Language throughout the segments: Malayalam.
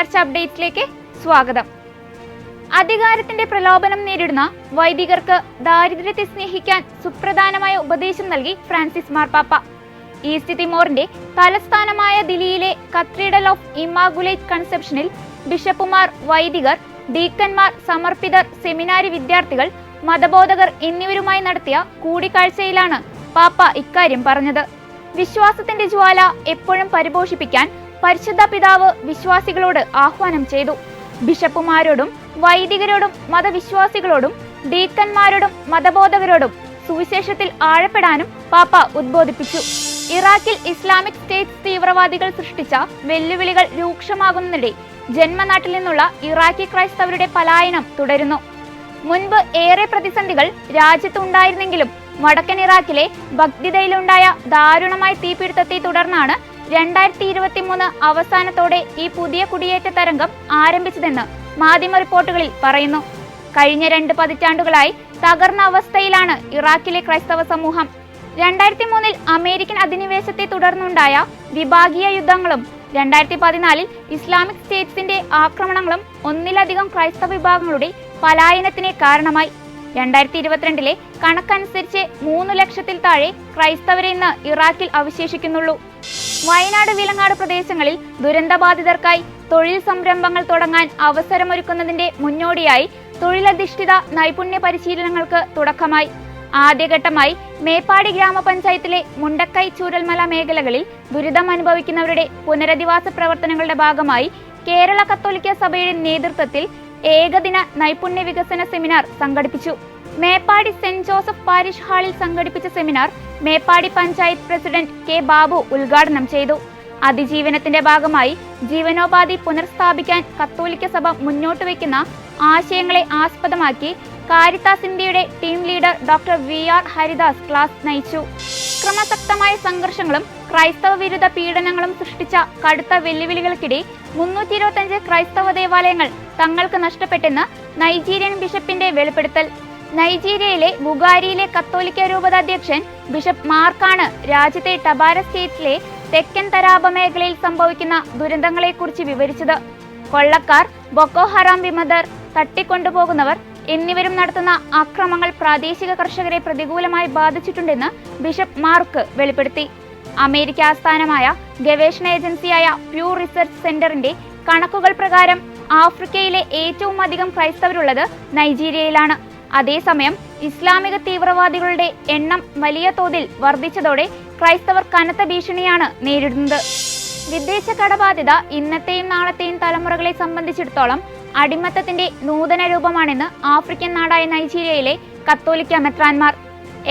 അപ്ഡേറ്റ്സിലേക്ക് സ്വാഗതം. അധികാരത്തിന്റെ പ്രലോഭനം നേരിടുന്ന വൈദികർക്ക് ദാരിദ്ര്യത്തെ സ്നേഹിക്കാൻ സുപ്രധാനമായ ഉപദേശം നൽകി ഫ്രാൻസിസ് മാർപ്പാപ്പ. ഈസ്റ്റ് തിമോറിന്റെ തലസ്ഥാനമായ ദില്ലിയിലെ കത്തീഡ്രൽ ഓഫ് ഇമാഗുലേറ്റ് കൺസെപ്ഷനിൽ ബിഷപ്പുമാർ വൈദികർ ഡീക്കന്മാർ സമർപ്പിതർ സെമിനാരി വിദ്യാർത്ഥികൾ മതബോധകർ എന്നിവരുമായി നടത്തിയ കൂടിക്കാഴ്ചയിലാണ് പാപ്പ ഇക്കാര്യം പറഞ്ഞത്. വിശ്വാസത്തിന്റെ ജ്വാല എപ്പോഴും പരിപോഷിപ്പിക്കാൻ പരിശുദ്ധ പിതാവ് വിശ്വാസികളോട് ആഹ്വാനം ചെയ്തു. ബിഷപ്പുമാരോടും വൈദികരോടും മതവിശ്വാസികളോടും ഡീക്കന്മാരോടും മതബോധകരോടും സുവിശേഷത്തിൽ ആഴപ്പെടാനും പാപ്പ ഉദ്ബോധിപ്പിച്ചു. ഇറാഖിൽ ഇസ്ലാമിക് സ്റ്റേറ്റ് തീവ്രവാദികൾ സൃഷ്ടിച്ച വെല്ലുവിളികൾ രൂക്ഷമാകുന്നതിനിടെ ജന്മനാട്ടിൽ നിന്നുള്ള ഇറാഖി ക്രൈസ്തവരുടെ പലായനം തുടരുന്നു. മുൻപ് ഏറെ പ്രതിസന്ധികൾ രാജ്യത്തുണ്ടായിരുന്നെങ്കിലും വടക്കൻ ഇറാഖിലെ ബഗ്ദിദയിലുണ്ടായ ദാരുണമായ തീപിടുത്തത്തെ തുടർന്നാണ് രണ്ടായിരത്തി ഇരുപത്തി മൂന്ന് അവസാനത്തോടെ ഈ പുതിയ കുടിയേറ്റ തരംഗം ആരംഭിച്ചതെന്ന് മാധ്യമ റിപ്പോർട്ടുകളിൽ പറയുന്നു. കഴിഞ്ഞ രണ്ട് പതിറ്റാണ്ടുകളായി തകർന്ന അവസ്ഥയിലാണ് ഇറാഖിലെ ക്രൈസ്തവ സമൂഹം. രണ്ടായിരത്തി മൂന്നിൽ അമേരിക്കൻ അധിനിവേശത്തെ തുടർന്നുണ്ടായ വിഭാഗീയ യുദ്ധങ്ങളും രണ്ടായിരത്തി പതിനാലിൽ ഇസ്ലാമിക് സ്റ്റേറ്റ്സിന്റെ ആക്രമണങ്ങളും ഒന്നിലധികം ക്രൈസ്തവ വിഭാഗങ്ങളുടെ പലായനത്തിന് കാരണമായി. രണ്ടായിരത്തി ഇരുപത്തിരണ്ടിലെ കണക്കനുസരിച്ച് മൂന്ന് ലക്ഷത്തിൽ താഴെ ക്രൈസ്തവരെ ഇന്ന് ഇറാഖിൽ അവശേഷിക്കുന്നുള്ളൂ. വയനാട് വിലങ്ങാട് പ്രദേശങ്ങളിൽ ദുരന്തബാധിതർക്കായി തൊഴിൽ സംരംഭങ്ങൾ തുടങ്ങാൻ അവസരമൊരുക്കുന്നതിന്റെ മുന്നോടിയായി തൊഴിലധിഷ്ഠിത നൈപുണ്യ പരിശീലനങ്ങൾക്ക് തുടക്കമായി. ആദ്യഘട്ടമായി മേപ്പാടി ഗ്രാമപഞ്ചായത്തിലെ മുണ്ടക്കൈ ചൂരൽമല മേഖലകളിൽ ദുരിതം അനുഭവിക്കുന്നവരുടെ പുനരധിവാസ പ്രവർത്തനങ്ങളുടെ ഭാഗമായി കേരള കത്തോലിക്ക സഭയുടെ നേതൃത്വത്തിൽ ഏകദിന നൈപുണ്യ വികസന സെമിനാർ സംഘടിപ്പിച്ചു. മേപ്പാടി സെന്റ് ജോസഫ് പാരിഷ് ഹാളിൽ സംഘടിപ്പിച്ച seminar Meppadi panchayat president K Babu ഉദ്ഘാടനം ചെയ്തു. അതിജീവനത്തിന്റെ ഭാഗമായി ജീവനോപാധി പുനർസ്ഥാപിക്കാൻ കത്തോലിക്ക സഭ മുന്നോട്ട് വയ്ക്കുന്ന ആശയങ്ങളെ ആസ്പദമാക്കി കാരിത്താസ് ഇന്ത്യയുടെ team leader doctor V R Haridas class നയിച്ചു. ക്രമശക്തമായ സംഘർഷങ്ങളും ക്രൈസ്തവ വിരുദ്ധ പീഡനങ്ങളും സൃഷ്ടിച്ച കടുത്ത വെല്ലുവിളികൾക്കിടെ മുന്നൂറ്റി ഇരുപത്തിയഞ്ച് ക്രൈസ്തവ ദേവാലയങ്ങൾ തങ്ങൾക്ക് നഷ്ടപ്പെട്ടെന്ന് നൈജീരിയൻ ബിഷപ്പിന്റെ വെളിപ്പെടുത്തൽ. നൈജീരിയയിലെ ബുഗാരിയിലെ കത്തോലിക്ക രൂപതാധ്യക്ഷൻ ബിഷപ്പ് മാർക്കാണ് രാജ്യത്തെ ടബാര സ്റ്റേറ്റിലെ തെക്കൻ തരാബ മേഖലയിൽ സംഭവിക്കുന്ന ദുരന്തങ്ങളെക്കുറിച്ച് വിവരിച്ചത്. കൊള്ളക്കാർ ബൊക്കോ ഹറാം വിമതർ തട്ടിക്കൊണ്ടുപോകുന്നവർ എന്നിവരും നടത്തുന്ന അക്രമങ്ങൾ പ്രാദേശിക കർഷകരെ പ്രതികൂലമായി ബാധിച്ചിട്ടുണ്ടെന്ന് ബിഷപ്പ് മാർക്ക് വെളിപ്പെടുത്തി. അമേരിക്ക ആസ്ഥാനമായ ഗവേഷണ ഏജൻസിയായ പ്യൂർ റിസർച്ച് സെന്ററിന്റെ കണക്കുകൾ പ്രകാരം ആഫ്രിക്കയിലെ ഏറ്റവും അധികം ക്രൈസ്തവരുള്ളത് നൈജീരിയയിലാണ്. അതേസമയം ഇസ്ലാമിക തീവ്രവാദികളുടെ എണ്ണം വലിയ തോതിൽ വർദ്ധിച്ചതോടെ ക്രൈസ്തവർ കനത്ത ഭീഷണിയാണ് നേരിടുന്നത്. വിദേശ കടബാധ്യത ഇന്നത്തെയും നാളത്തെയും തലമുറകളെ സംബന്ധിച്ചിടത്തോളം അടിമത്തത്തിന്റെ നൂതന രൂപമാണെന്ന് ആഫ്രിക്കൻ നാടായ നൈജീരിയയിലെ കത്തോലിക്ക മെത്രാൻമാർ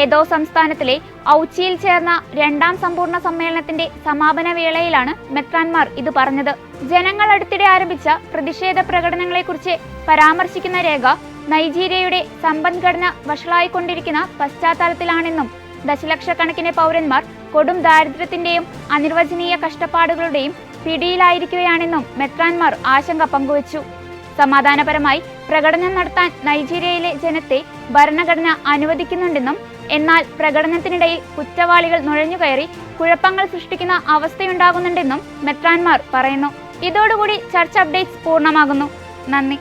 എദോ സംസ്ഥാനത്തിലെ ഔച്ചിയിൽ ചേർന്ന രണ്ടാം സമ്പൂർണ സമ്മേളനത്തിന്റെ സമാപന വേളയിലാണ് മെത്രാൻമാർ ഇത് പറഞ്ഞത്. ജനങ്ങൾ അടുത്തിടെ ആരംഭിച്ച പ്രതിഷേധ പ്രകടനങ്ങളെക്കുറിച്ച് പരാമർശിക്കുന്ന രേഖ നൈജീരിയയുടെ സമ്പദ്ഘടന വഷളായിക്കൊണ്ടിരിക്കുന്ന പശ്ചാത്തലത്തിലാണെന്നും ദശലക്ഷക്കണക്കിന് പൗരന്മാർ കൊടും ദാരിദ്ര്യത്തിന്റെയും അനിർവചനീയ കഷ്ടപ്പാടുകളുടെയും പിടിയിലായിരിക്കുകയാണെന്നും മെത്രാൻമാർ ആശങ്ക പങ്കുവച്ചു. സമാധാനപരമായി പ്രകടനം നടത്താൻ നൈജീരിയയിലെ ജനത്തെ ഭരണഘടന അനുവദിക്കുന്നുണ്ടെന്നും എന്നാൽ പ്രകടനത്തിനിടയിൽ കുറ്റവാളികൾ നുഴഞ്ഞുകയറി കുഴപ്പങ്ങൾ സൃഷ്ടിക്കുന്ന അവസ്ഥയുണ്ടാകുന്നുണ്ടെന്നും മെത്രാൻമാർ പറയുന്നു. ഇതോടുകൂടി ചർച്ച അപ്ഡേറ്റ്സ് പൂർണമാകുന്നു. നന്ദി.